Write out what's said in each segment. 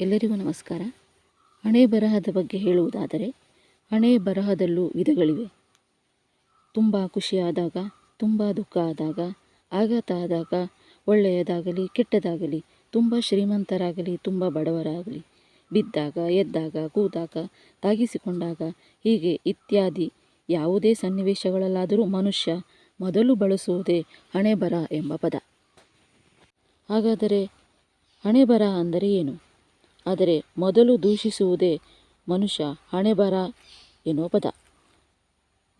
ಎಲ್ಲರಿಗೂ ನಮಸ್ಕಾರ. ಹಣೆ ಬರಹದ ಬಗ್ಗೆ ಹೇಳುವುದಾದರೆ, ಹಣೆ ಬರಹದಲ್ಲೂ ವಿಧಗಳಿವೆ. ತುಂಬ ಖುಷಿಯಾದಾಗ, ತುಂಬ ದುಃಖ ಆದಾಗ, ಆಘಾತ ಆದಾಗ, ಒಳ್ಳೆಯದಾಗಲಿ, ಕೆಟ್ಟದಾಗಲಿ, ತುಂಬ ಶ್ರೀಮಂತರಾಗಲಿ, ತುಂಬ ಬಡವರಾಗಲಿ, ಬಿದ್ದಾಗ, ಎದ್ದಾಗ, ಕೂದಾಗ, ತಾಗಿಸಿಕೊಂಡಾಗ ಹೀಗೆ ಇತ್ಯಾದಿ ಯಾವುದೇ ಸನ್ನಿವೇಶಗಳಲ್ಲಾದರೂ ಮನುಷ್ಯ ಮೊದಲು ಬಳಸುವುದೇ ಹಣೆ ಬರಹ ಎಂಬ ಪದ. ಹಾಗಾದರೆ ಹಣೆ ಬರ ಅಂದರೆ ಏನು? ಆದರೆ ಮೊದಲು ದೂಷಿಸುವುದೇ ಮನುಷ್ಯ ಹಣೆ ಬರ ಎನ್ನುವ ಪದ.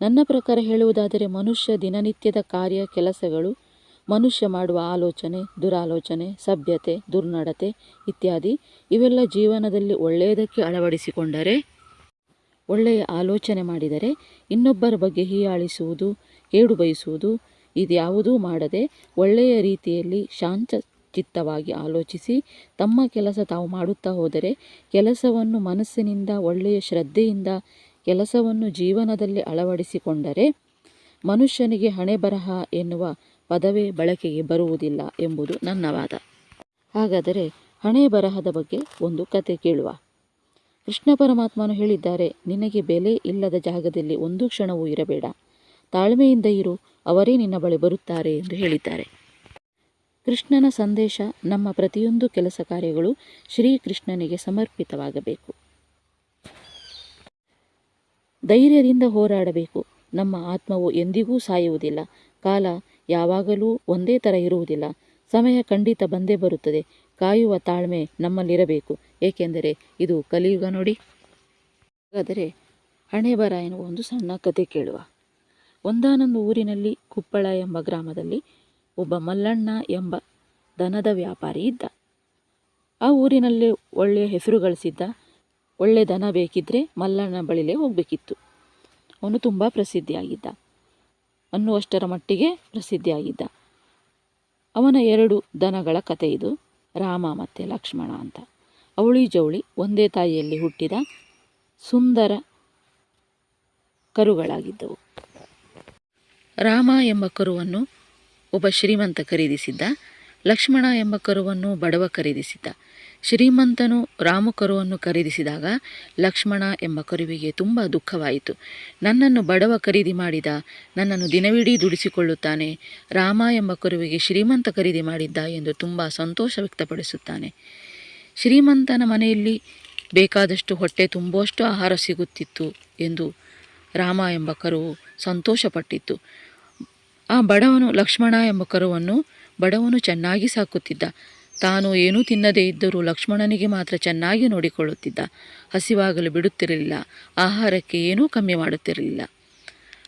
ನನ್ನ ಪ್ರಕಾರ ಹೇಳುವುದಾದರೆ ಮನುಷ್ಯ ದಿನನಿತ್ಯದ ಕಾರ್ಯ, ಕೆಲಸಗಳು, ಮನುಷ್ಯ ಮಾಡುವ ಆಲೋಚನೆ, ದುರಾಲೋಚನೆ, ಸಭ್ಯತೆ, ದುರ್ನಡತೆ ಇತ್ಯಾದಿ ಇವೆಲ್ಲ ಜೀವನದಲ್ಲಿ ಒಳ್ಳೆಯದಕ್ಕೆ ಅಳವಡಿಸಿಕೊಂಡರೆ, ಒಳ್ಳೆಯ ಆಲೋಚನೆ ಮಾಡಿದರೆ ಇನ್ನೊಬ್ಬರ ಬಗ್ಗೆ ಹೀಯಾಳಿಸುವುದು ಕೇಡು ಬಯಸುವುದು ಇದ್ಯಾವುದೂ ಮಾಡದೆ ಒಳ್ಳೆಯ ರೀತಿಯಲ್ಲಿ ಶಾಂತ ಚಿತ್ತವಾಗಿ ಆಲೋಚಿಸಿ ತಮ್ಮ ಕೆಲಸ ತಾವು ಮಾಡುತ್ತಾ ಹೋದರೆ ಕೆಲಸವನ್ನು ಮನಸ್ಸಿನಿಂದ, ಒಳ್ಳೆಯ ಶ್ರದ್ಧೆಯಿಂದ, ಕೆಲಸವನ್ನು ಜೀವನದಲ್ಲಿ ಅಳವಡಿಸಿಕೊಂಡರೆ ಮನುಷ್ಯನಿಗೆ ಹಣೆ ಬರಹ ಎನ್ನುವ ಪದವೇ ಬಳಕೆಗೆ ಬರುವುದಿಲ್ಲ ಎಂಬುದು ನನ್ನ ವಾದ. ಹಾಗಾದರೆ ಹಣೆ ಬರಹದ ಬಗ್ಗೆ ಒಂದು ಕತೆ ಕೇಳುವ. ಕೃಷ್ಣ ಪರಮಾತ್ಮನು ಹೇಳಿದ್ದಾರೆ, ನಿನಗೆ ಬೆಲೆ ಇಲ್ಲದ ಜಾಗದಲ್ಲಿ ಒಂದು ಕ್ಷಣವೂ ಇರಬೇಡ. ತಾಳ್ಮೆಯಿಂದ ಇರು, ಅವರೇ ನಿನ್ನ ಬಳಿ ಬರುತ್ತಾರೆ ಎಂದು ಹೇಳಿದ್ದಾರೆ. ಕೃಷ್ಣನ ಸಂದೇಶ ನಮ್ಮ ಪ್ರತಿಯೊಂದು ಕೆಲಸ ಕಾರ್ಯಗಳು ಶ್ರೀಕೃಷ್ಣನಿಗೆ ಸಮರ್ಪಿತವಾಗಬೇಕು. ಧೈರ್ಯದಿಂದ ಹೋರಾಡಬೇಕು. ನಮ್ಮ ಆತ್ಮವು ಎಂದಿಗೂ ಸಾಯುವುದಿಲ್ಲ. ಕಾಲ ಯಾವಾಗಲೂ ಒಂದೇ ಥರ ಇರುವುದಿಲ್ಲ. ಸಮಯ ಖಂಡಿತ ಬಂದೇ ಬರುತ್ತದೆ. ಕಾಯುವ ತಾಳ್ಮೆ ನಮ್ಮಲ್ಲಿರಬೇಕು. ಏಕೆಂದರೆ ಇದು ಕಲಿಯುಗ ನೋಡಿ. ಹಾಗಾದರೆ ಹಣೆ ಬರ ಎನ್ನುವ ಒಂದು ಸಣ್ಣ ಕತೆ ಕೇಳುವ. ಒಂದಾನೊಂದು ಊರಿನಲ್ಲಿ ಕುಪ್ಪಳ ಎಂಬ ಗ್ರಾಮದಲ್ಲಿ ಒಬ್ಬ ಮಲ್ಲಣ್ಣ ಎಂಬ ದನದ ವ್ಯಾಪಾರಿ ಇದ್ದ. ಆ ಊರಿನಲ್ಲಿ ಒಳ್ಳೆಯ ಹೆಸರು ಗಳಿಸಿದ್ದ, ಒಳ್ಳೆ ದನ ಬೇಕಿದ್ದರೆ ಮಲ್ಲಣ್ಣ ಬಳಿಲೇ ಹೋಗಬೇಕಿತ್ತು. ಅವನು ತುಂಬ ಪ್ರಸಿದ್ಧಿಯಾಗಿದ್ದ, ಅನ್ನುವಷ್ಟರ ಮಟ್ಟಿಗೆ ಪ್ರಸಿದ್ಧಿಯಾಗಿದ್ದ. ಅವನ ಎರಡು ದನಗಳ ಕತೆ ಇದು, ರಾಮ ಮತ್ತು ಲಕ್ಷ್ಮಣ ಅಂತ. ಅವಳಿ ಜವಳಿ ಒಂದೇ ತಾಯಿಯಲ್ಲಿ ಹುಟ್ಟಿದ ಸುಂದರ ಕರುಗಳಾಗಿದ್ದವು. ರಾಮ ಎಂಬ ಕರುವನ್ನು ಒಬ್ಬ ಶ್ರೀಮಂತ ಖರೀದಿಸಿದ್ದ. ಲಕ್ಷ್ಮಣ ಎಂಬ ಕರುವನ್ನು ಬಡವ ಖರೀದಿಸಿದ್ದ. ಶ್ರೀಮಂತನು ರಾಮ ಕರುವನ್ನು ಖರೀದಿಸಿದಾಗ ಲಕ್ಷ್ಮಣ ಎಂಬ ಕರುವಿಗೆ ತುಂಬ ದುಃಖವಾಯಿತು. ನನ್ನನ್ನು ಬಡವ ಖರೀದಿ ಮಾಡಿದ, ನನ್ನನ್ನು ದಿನವಿಡೀ ದುಡಿಸಿಕೊಳ್ಳುತ್ತಾನೆ, ರಾಮ ಎಂಬ ಕರುವಿಗೆ ಶ್ರೀಮಂತ ಖರೀದಿ ಮಾಡಿದ್ದ ಎಂದು ತುಂಬ ಸಂತೋಷ ವ್ಯಕ್ತಪಡಿಸುತ್ತಾನೆ. ಶ್ರೀಮಂತನ ಮನೆಯಲ್ಲಿ ಬೇಕಾದಷ್ಟು ಹೊಟ್ಟೆ ತುಂಬುವಷ್ಟು ಆಹಾರ ಸಿಗುತ್ತಿತ್ತು ಎಂದು ರಾಮ ಎಂಬ ಕರುವು ಸಂತೋಷಪಟ್ಟಿತ್ತು. ಆ ಬಡವನು ಲಕ್ಷ್ಮಣ ಎಂಬ ಕರುವನ್ನು ಬಡವನು ಚೆನ್ನಾಗಿ ಸಾಕುತ್ತಿದ್ದ. ತಾನು ಏನೂ ತಿನ್ನದೇ ಇದ್ದರೂ ಲಕ್ಷ್ಮಣನಿಗೆ ಮಾತ್ರ ಚೆನ್ನಾಗಿ ನೋಡಿಕೊಳ್ಳುತ್ತಿದ್ದ. ಹಸಿವಾಗಲು ಬಿಡುತ್ತಿರಲಿಲ್ಲ. ಆಹಾರಕ್ಕೆ ಏನೂ ಕಮ್ಮಿ ಮಾಡುತ್ತಿರಲಿಲ್ಲ.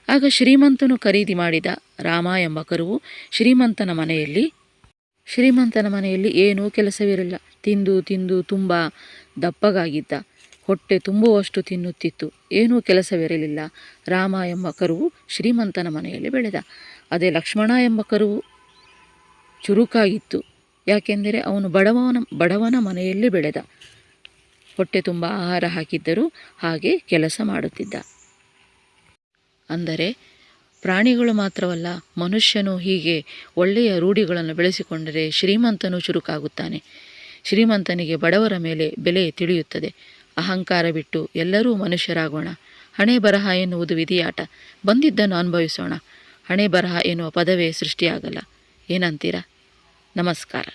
ಆಗ ಶ್ರೀಮಂತನು ಖರೀದಿ ಮಾಡಿದ ರಾಮ ಎಂಬ ಕರುವು ಶ್ರೀಮಂತನ ಮನೆಯಲ್ಲಿ ಶ್ರೀಮಂತನ ಮನೆಯಲ್ಲಿ ಏನೂ ಕೆಲಸವಿರಲಿಲ್ಲ. ತಿಂದು ತಿಂದು ತುಂಬ ದಪ್ಪಗಾಗಿದ್ದ. ಹೊಟ್ಟೆ ತುಂಬುವಷ್ಟು ತಿನ್ನುತ್ತಿತ್ತು. ಏನೂ ಕೆಲಸವಿರಲಿಲ್ಲ. ರಾಮ ಎಂಬ ಕರುವು ಶ್ರೀಮಂತನ ಮನೆಯಲ್ಲಿ ಬೆಳೆದ. ಅದೇ ಲಕ್ಷ್ಮಣ ಎಂಬ ಕರುವು ಚುರುಕಾಗಿತ್ತು. ಯಾಕೆಂದರೆ ಅವನು ಬಡವನ ಬಡವನ ಮನೆಯಲ್ಲಿ ಬೆಳೆದ. ಹೊಟ್ಟೆ ತುಂಬ ಆಹಾರ ಹಾಕಿದ್ದರೂ ಹಾಗೆ ಕೆಲಸ ಮಾಡುತ್ತಿದ್ದ. ಅಂದರೆ ಪ್ರಾಣಿಗಳು ಮಾತ್ರವಲ್ಲ, ಮನುಷ್ಯನು ಹೀಗೆ ಒಳ್ಳೆಯ ರೂಢಿಗಳನ್ನು ಬೆಳೆಸಿಕೊಂಡರೆ ಶ್ರೀಮಂತನು ಚುರುಕಾಗುತ್ತಾನೆ. ಶ್ರೀಮಂತನಿಗೆ ಬಡವರ ಮೇಲೆ ಬೆಲೆ ತಿಳಿಯುತ್ತದೆ. ಅಹಂಕಾರ ಬಿಟ್ಟು ಎಲ್ಲರೂ ಮನುಷ್ಯರಾಗೋಣ. ಹಣೆ ಬರಹ ಎನ್ನುವುದು ವಿಧಿಯಾಟ. ಬಂದಿದ್ದನ್ನು ಅನುಭವಿಸೋಣ. ಹಣೆ ಬರಹ ಎನ್ನುವ ಪದವೇ ಸೃಷ್ಟಿಯಾಗಲ್ಲ. ಏನಂತೀರಾ? ನಮಸ್ಕಾರ.